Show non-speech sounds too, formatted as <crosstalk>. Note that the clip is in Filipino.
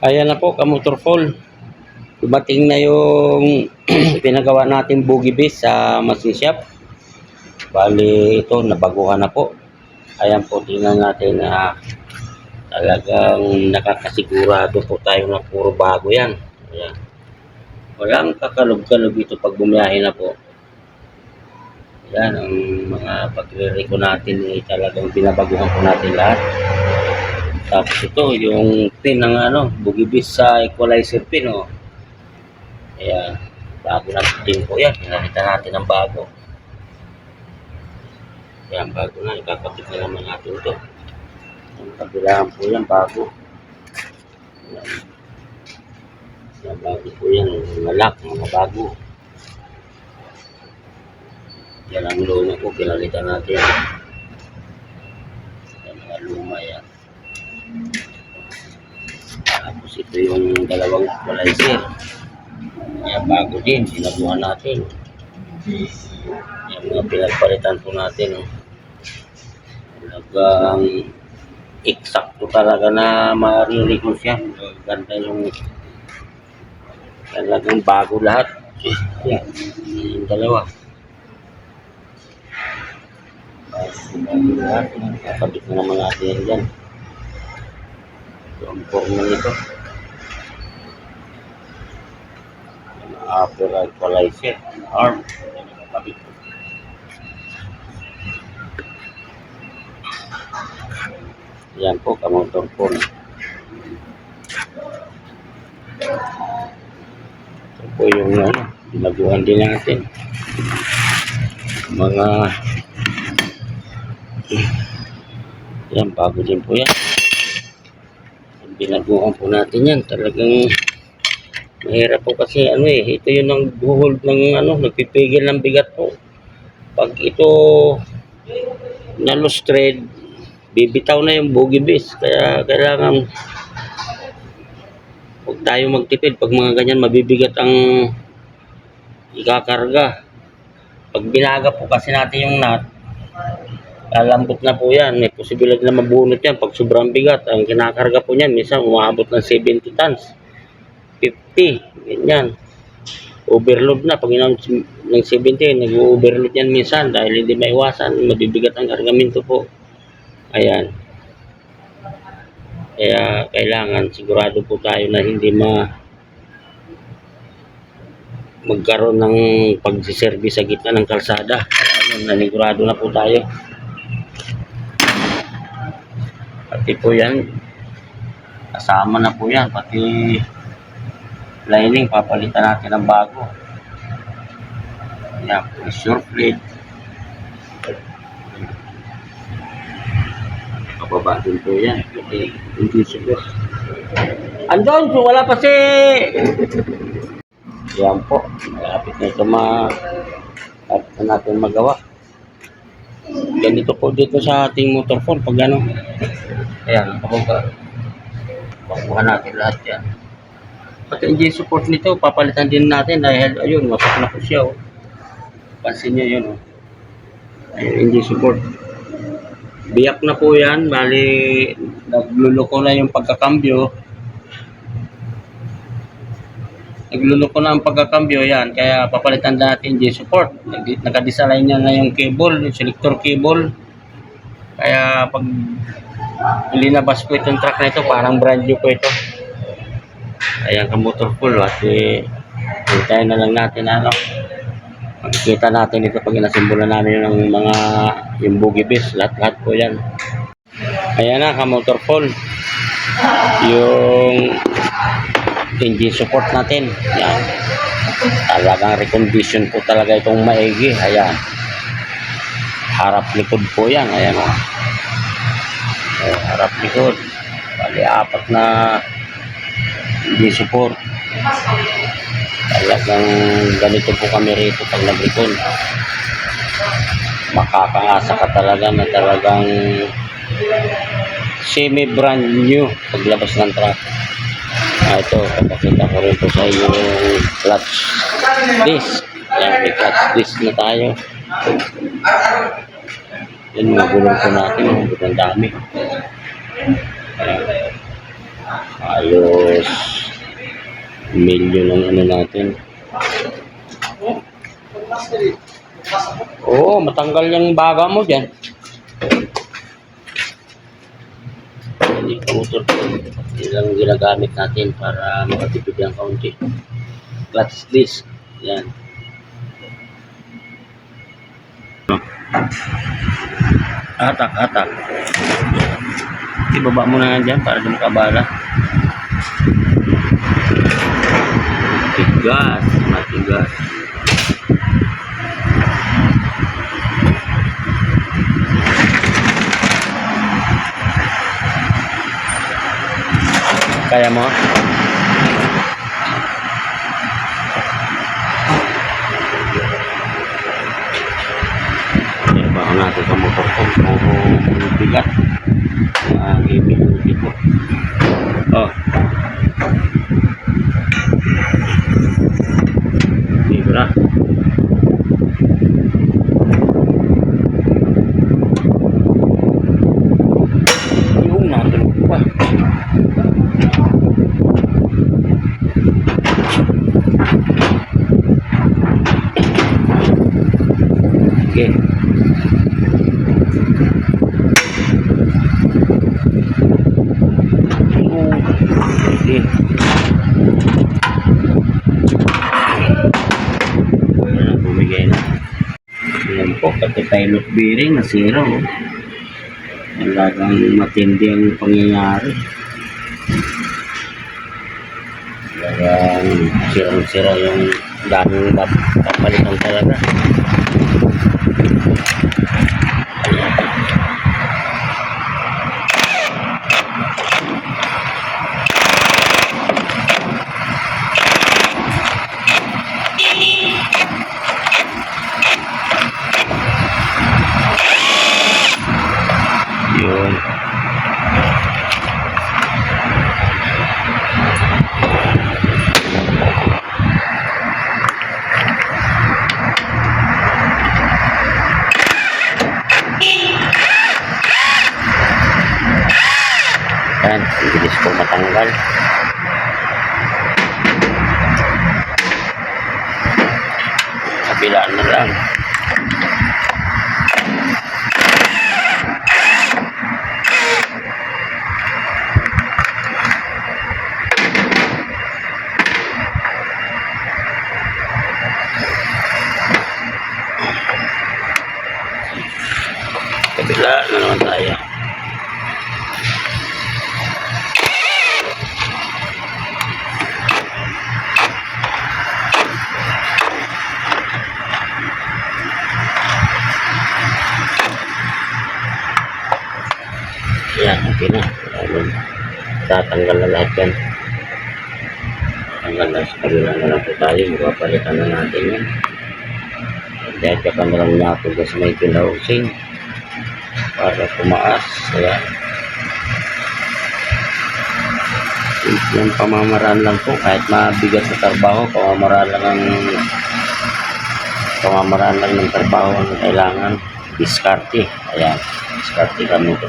Ayan na po, kamotor fall. Dumating na yung <clears throat> pinagawa natin boogie base sa machine shop. Bali, ito, nabaguhan na po. Ayan po, tingnan natin na talagang nakakasigurado po tayo na puro bago yan. Ayan. Walang kakalog-kalog ito pag bumiyahe na po. Yan, ang mga pagre-reco natin eh, talagang binabaguhan po natin lahat. Tapos ito, yung pin ng ano, bugibis sa equalizer pin, oh. Ayan, bago na din po yan. Pinalitan natin ng bago. Ayan, bago na. Ikakapit na naman natin ito. Ang kabilaan po yan, bago. Ayan. Ayan, bago po yan. Malak, mga bago. Yan ang luma po, pinalitan natin. Yan mga luma yan. Tapos ito yung dalawang equalizer. Yan bago din, sinabuhan natin. Yan mga pinagpalitan po natin. Oh. Talagang eksakto talaga na maririnig siya. Ganda yung talagang bago lahat. Yan, yung dalawa. Kapabit na naman natin yan dyan. Ito ang forma nito. Upper equalizer. Arm. Kapabit. Yan po, kamotor phone. Ito po yung ano, binaguhan din natin. Mga yan, bago din po yan. Binaguhan po natin yan. Talagang mahirap po kasi ano eh, ito yung ang hold ng ano, nagpipigil ng bigat po. Pag ito na loose thread, bibitaw na yung bogey base. Kaya kailangan huwag tayo magtipid. Pag mga ganyan, mabibigat ang ikakarga. Pag binaga po kasi natin yung nut, lalambot na po yan. May posibilidad na mabunot yan pag sobrang bigat. Ang kinakarga po niyan, minsan umabot ng 70 tons. 50, ganyan. Overload na. Pag inam ng 70, nag-overload yan minsan dahil hindi maiwasan. Mabibigat ang kargamento po. Ayan. Kaya kailangan sigurado po tayo na hindi ma magkaroon ng pagsiservice sa gitna ng kalsada. Kaya yun, nanigurado na po tayo. Pati po yan, kasama na po yan. Pati lining, papalitan natin ng bago. Yan, pressure plate. Pababa din po yan. Pati siguro. Andon, so wala pa si... Yan po, malapit na ito ma... Natin magawa. Ganito po dito sa ating motor phone pag ano. Ayan, kapag Pakuha natin lahat yan. Pati engine support nito, papalitan din natin dahil ayun, wasak na po siya. Oh. Pansin nyo yun. Oh. Ayun, engine support. Biyak na po yan, bali nagluluko na yung pagkakambyo. Nagluluko na ang pagkakambyo yan, kaya papalitan natin engine support. Nag- Nakadesign niya na yung cable, yung selector cable. Kaya pag linabas ko itong truck na ito, parang brand new po ito. Ayan ka motor full at eh, hintayin na lang natin ano. Makikita natin ito pag inasimbola namin yung mga yung boogie base, lahat-lahat po yan. Ayan na ka motor full. Yung engine support natin. Yan. Talagang recondition po talaga itong maigi. Ayan. Harap likod po yan. Ayan o. Eh, harap likod. Bali, apat na hindi support. Talagang ganito po kami rito pag nag-recon. Makakaasa ka talaga na talagang semi brand new paglabas ng truck. Ah, ito, papakita ko rin po sa inyo yung clutch disc. Yan, may clutch disc na tayo. Yan, mga gulong po natin. Ang dami. Ayos. Milyon ang ano natin. Oo, matanggal yung baga mo dyan. Motor. Ilang ginagamit natin para makatipid ng kaunti. Clutch disc. Yan. Atak, atak. Ibaba mo na yan dyan para di makabala. Matigas, matigas. Kaya mo? Baka natin sa motor ko. Puro bigat. Mga ibig ko. Oh. Dito na. Yung natin pa. Okay. Oh, okay. Ayan, bumigay na. Ayan po, pati pilot bearing nasira oh. Talagang matindi ang pangyayari. Talagang sirang-sira yung daming pap- papalitan talaga. Bilis ko matanggal. Kabila na lang. Kabila na naman tayo. Yan, okay na. Ayun. Tatanggal na lahat yan. Tanggal na sa kabila na lang po tayo. Magpapalitan na natin yan. Dahil ka na lang natin sa may pinahusing para tumaas. Kaya yung pamamaraan lang po kahit mabigat sa trabaho pamamaraan lang ang pamamaraan lang ng trabaho ang kailangan diskarte ayan diskarte kami ito